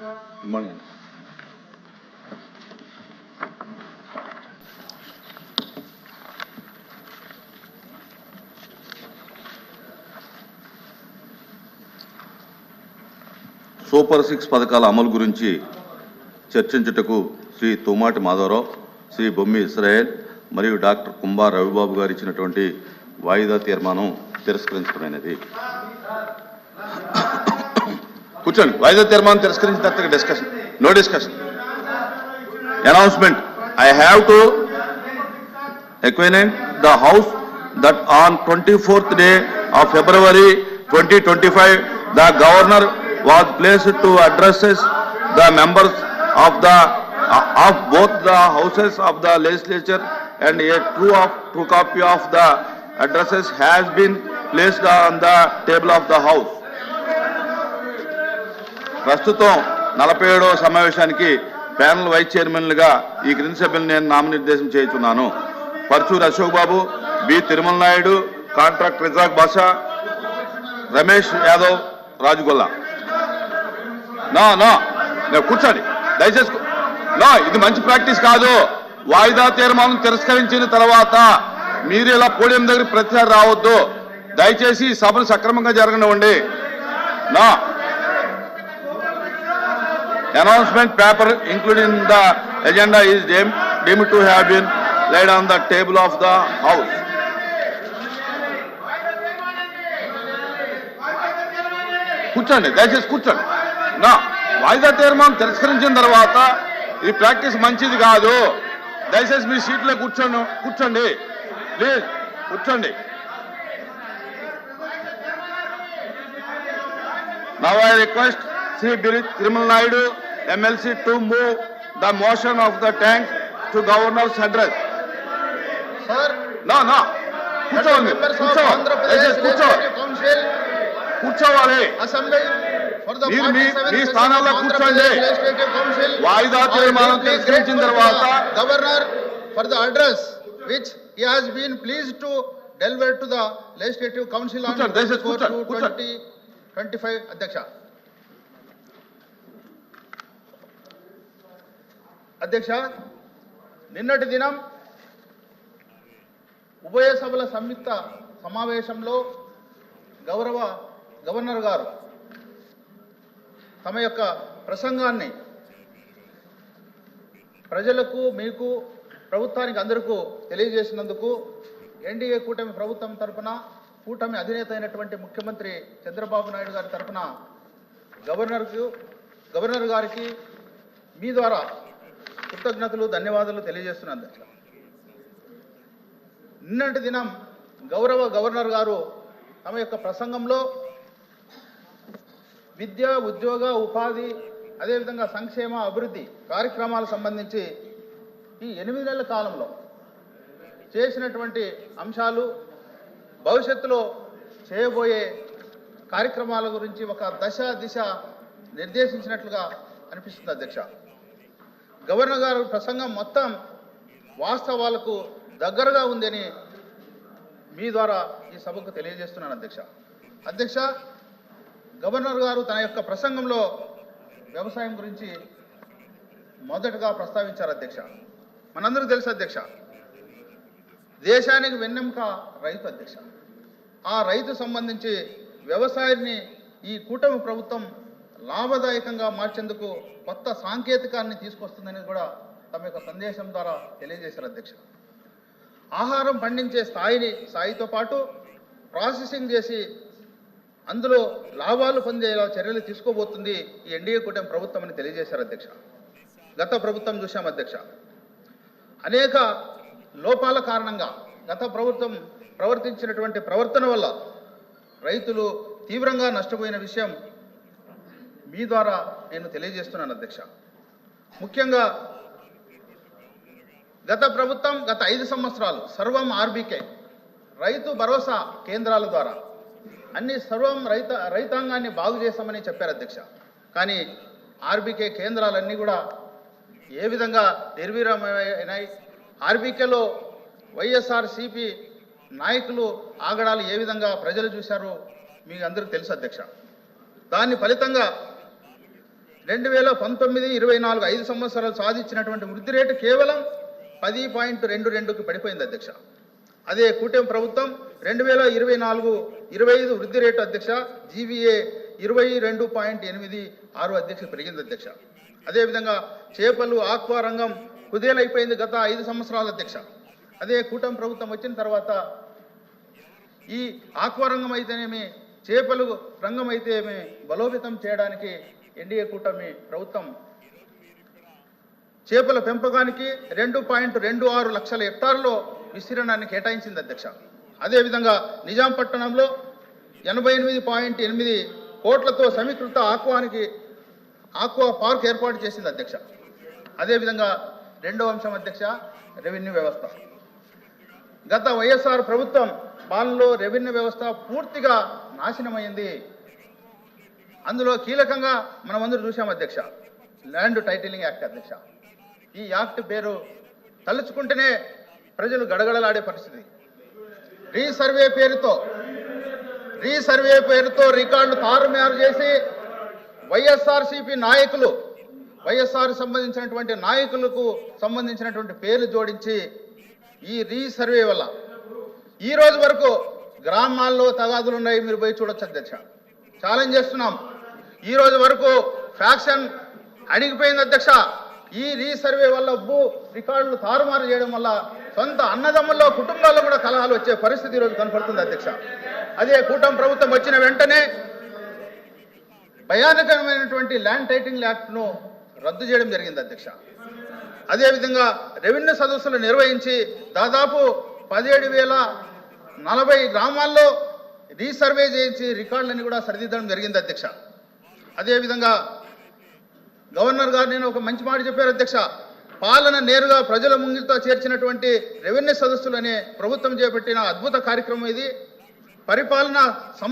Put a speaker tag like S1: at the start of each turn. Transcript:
S1: Good morning. Super six పథకాల అమలు గురించి చర్చించుటకు శ్రీ తుమాటి మాధవరావు శ్రీ బొమ్మి ఇస్రాయేల్ మరియు డాక్టర్ కుంభా రవిబాబు గారు ఇచ్చినటువంటి వాయిదా తీర్మానం తిరస్కరించడమైనది కూర్చోండి వాయిదా తీర్మానం తిరస్కరించిన తర్వాత discussion no discussion announcement I have to acquaint the House that on 24th day of February 2025, the Governor was placed to addresses the members of the, of both the houses of the legislature and a true of, true copy of the addresses has been placed on the table of the House. ప్రస్తుతం నలభై ఏడవ సమావేశానికి panel vice చైర్మన్లుగా ఈ క్రింది సభ్యులు నేను నామనిర్దేశం చేస్తున్నాను పర్చూరు అశోక్ బాబు బి తిరుమల నాయుడు కాంట్రాక్ట్ రిజాక్ బాషా రమేష్ యాదవ్ రాజుగొల్ల నా నా నేను కూర్చోండి. దయచేసి నా ఇది మంచి ప్రాక్టీస్ కాదు. వాయిదా తీర్మానం తిరస్కరించిన తర్వాత మీరు ఇలా పోడియం దగ్గర ప్రతిసారి రావద్దు. దయచేసి సభలు సభను సక్రమంగా జరగనివ్వండి. నా. Announcement paper including the agenda is deem deem to have been laid on the table of the House కూర్చోండి దయచేసి కూర్చోండి. నా వాయిదా తీర్మానం తిరస్కరించిన తర్వాత ఈ ప్రాక్టీస్ మంచిది కాదు. దయచేసి మీ సీట్లో కూర్చోండి కూర్చోండి. ప్లీజ్ కూర్చోండి. నా వై request Shri బిరి. Tirumala Naidu MLC, to move the motion of the tank to governor's address.
S2: Sir,
S1: No, no. దయచేసి కూర్చో
S2: Legislative Council
S1: కూర్చోవాలి మీరు మీ-
S2: 47th
S1: మీ స్థానాల్లో కూర్చోండి. వాయిదా తీర్మానం తిరస్కరించిన తర్వాత
S2: the Governor for the address which he has been pleased to deliver to the Legislative Council on
S1: కూర్చోండి, దయచేసి
S2: 24 to
S1: కూర్చోండి, కూర్చోండి.
S2: 20, 25, అధ్యక్ష. అధ్యక్ష నిన్నటి దినం ఉభయ సభల సంయుక్త సమావేశంలో గౌరవ గవర్నర్ గారు తమ యొక్క ప్రసంగాన్ని ప్రజలకు మీకు ప్రభుత్వానికి అందరికీ తెలియజేసినందుకు ఎన్డీఏ కూటమి ప్రభుత్వం తరపున కూటమి అధినేత అయినటువంటి ముఖ్యమంత్రి చంద్రబాబు నాయుడు గారి తరఫున గవర్నర్కు గవర్నర్ గారికి మీ ద్వారా కృతజ్ఞతలు ధన్యవాదాలు తెలియజేస్తున్నాను. అధ్యక్ష నిన్నటి దినం గౌరవ గవర్నర్ గారు తమ యొక్క ప్రసంగంలో విద్య ఉద్యోగ ఉపాధి అదేవిధంగా సంక్షేమ అభివృద్ధి కార్యక్రమాలకు సంబంధించి ఈ ఎనిమిది నెలల కాలంలో చేసినటువంటి అంశాలు భవిష్యత్తులో చేయబోయే కార్యక్రమాల గురించి ఒక దశ దిశ నిర్దేశించినట్లుగా అనిపిస్తుంది అధ్యక్ష. గవర్నర్ గారు ప్రసంగం మొత్తం వాస్తవాలకు దగ్గరగా ఉందని మీ ద్వారా ఈ సభకు తెలియజేస్తున్నాను అధ్యక్ష. అధ్యక్ష గవర్నర్ గారు తన యొక్క ప్రసంగంలో వ్యవసాయం గురించి మొదటగా ప్రస్తావించారు అధ్యక్ష. మనందరికీ తెలుసు అధ్యక్ష. దేశానికి వెన్నెముక రైతు అధ్యక్ష. ఆ రైతు సంబంధించి వ్యవసాయాన్ని ఈ కూటమి ప్రభుత్వం లాభదాయకంగా మార్చేందుకు కొత్త సాంకేతికాన్ని తీసుకొస్తుందని కూడా తమ యొక్క సందేశం ద్వారా తెలియజేశారు అధ్యక్ష. ఆహారం పండించే స్థాయిని స్థాయితో పాటు ప్రాసెసింగ్ చేసి అందులో లాభాలు పొందేలా చర్యలు తీసుకోబోతుంది ఈ ఎన్డీఏ కూటమి ప్రభుత్వం అని తెలియజేశారు అధ్యక్ష. గత ప్రభుత్వం చూశాం అధ్యక్ష. అనేక లోపాల కారణంగా గత ప్రభుత్వం ప్రవర్తించినటువంటి ప్రవర్తన వల్ల రైతులు తీవ్రంగా నష్టపోయిన విషయం మీ ద్వారా నేను తెలియజేస్తున్నాను అధ్యక్ష. ముఖ్యంగా గత ప్రభుత్వం గత ఐదు సంవత్సరాలు సర్వం ఆర్బీకే రైతు భరోసా కేంద్రాల ద్వారా అన్ని సర్వం రైత రైతాంగాన్ని బాగు చేస్తామని చెప్పారు అధ్యక్ష. కానీ ఆర్బీకే కేంద్రాలన్నీ కూడా ఏ విధంగా నిర్వీరమైనాయి ఆర్బీకేలో వైఎస్ఆర్ సిపి నాయకులు ఆగడాలు ఏ విధంగా ప్రజలు చూశారో మీకు అందరికీ తెలుసు అధ్యక్ష. దాని ఫలితంగా రెండు వేల పంతొమ్మిది ఇరవై నాలుగు ఐదు సంవత్సరాలు సాధించినటువంటి వృద్ధి రేటు కేవలం పది పాయింట్ రెండు రెండుకి పడిపోయింది అధ్యక్ష. అదే కూటమి ప్రభుత్వం రెండు వేల ఇరవై నాలుగు ఇరవై ఐదు వృద్ధి రేటు అధ్యక్ష జీవీఏ ఇరవై రెండు పాయింట్ ఎనిమిది ఆరు అధ్యక్ష పెరిగింది అధ్యక్ష. అదేవిధంగా చేపలు ఆక్వా రంగం కుదేలైపోయింది గత ఐదు సంవత్సరాల అధ్యక్ష. అదే కూటమి ప్రభుత్వం వచ్చిన తర్వాత ఈ ఆక్వా రంగం అయితేనేమి చేపలు రంగం అయితేమి బలోపేతం చేయడానికి ఎన్డీఏ కూటమి ప్రభుత్వం చేపల పెంపకానికి రెండు పాయింట్ రెండు ఆరు లక్షల హెక్టార్లో విస్తీర్ణాన్ని కేటాయించింది అధ్యక్ష. అదేవిధంగా నిజాం పట్టణంలో ఎనభై ఎనిమిది పాయింట్ ఎనిమిది కోట్లతో సమీకృత ఆక్వానికి ఆక్వా పార్క్ ఏర్పాటు చేసింది అధ్యక్ష. అదేవిధంగా రెండో అంశం అధ్యక్ష రెవెన్యూ వ్యవస్థ. గత వైఎస్ఆర్ ప్రభుత్వం పాలనలో రెవెన్యూ వ్యవస్థ పూర్తిగా నాశనమైంది. అందులో కీలకంగా మనం అందరూ చూసాం అధ్యక్ష. ల్యాండ్ టైటిలింగ్ యాక్ట్ అధ్యక్ష. ఈ యాక్ట్ పేరు తలుచుకుంటేనే ప్రజలు గడగడలాడే పరిస్థితి. రీసర్వే పేరుతో రీసర్వే పేరుతో రికార్డు తారుమారు చేసి వైఎస్ఆర్సిపి నాయకులు వైఎస్ఆర్ సంబంధించినటువంటి నాయకులకు సంబంధించినటువంటి పేర్లు జోడించి ఈ రీసర్వే వల్ల ఈ రోజు వరకు గ్రామాల్లో తగాదులు ఉన్నాయి మీరు పోయి చూడొచ్చు అధ్యక్ష. ఛాలెంజ్ చేస్తున్నాం. ఈ రోజు వరకు ఫ్యాక్షన్ అణిగిపోయింది అధ్యక్ష. ఈ రీసర్వే వల్ల భూ రికార్డులు తారుమారు చేయడం వల్ల సొంత అన్నదమ్ముల్లో కుటుంబాల్లో కూడా కలహాలు వచ్చే పరిస్థితి ఈరోజు కనపడుతుంది అధ్యక్ష. అదే కూటమి ప్రభుత్వం వచ్చిన వెంటనే భయానకరమైనటువంటి ల్యాండ్ టైటింగ్ యాక్ట్ను రద్దు చేయడం జరిగింది అధ్యక్ష. అదేవిధంగా రెవెన్యూ సదస్సులు నిర్వహించి దాదాపు పదిహేడు వేల నలభై గ్రామాల్లో రీసర్వే చేయించి రికార్డులన్నీ కూడా సరిదిద్దడం జరిగింది అధ్యక్ష. అదేవిధంగా గవర్నర్ గారు నేను ఒక మంచి మాట చెప్పారు అధ్యక్ష. పాలన నేరుగా ప్రజల ముంగితో చేర్చినటువంటి రెవెన్యూ సదస్సులు అనే ప్రభుత్వం చేపట్టిన అద్భుత కార్యక్రమం ఇది. పరిపాలన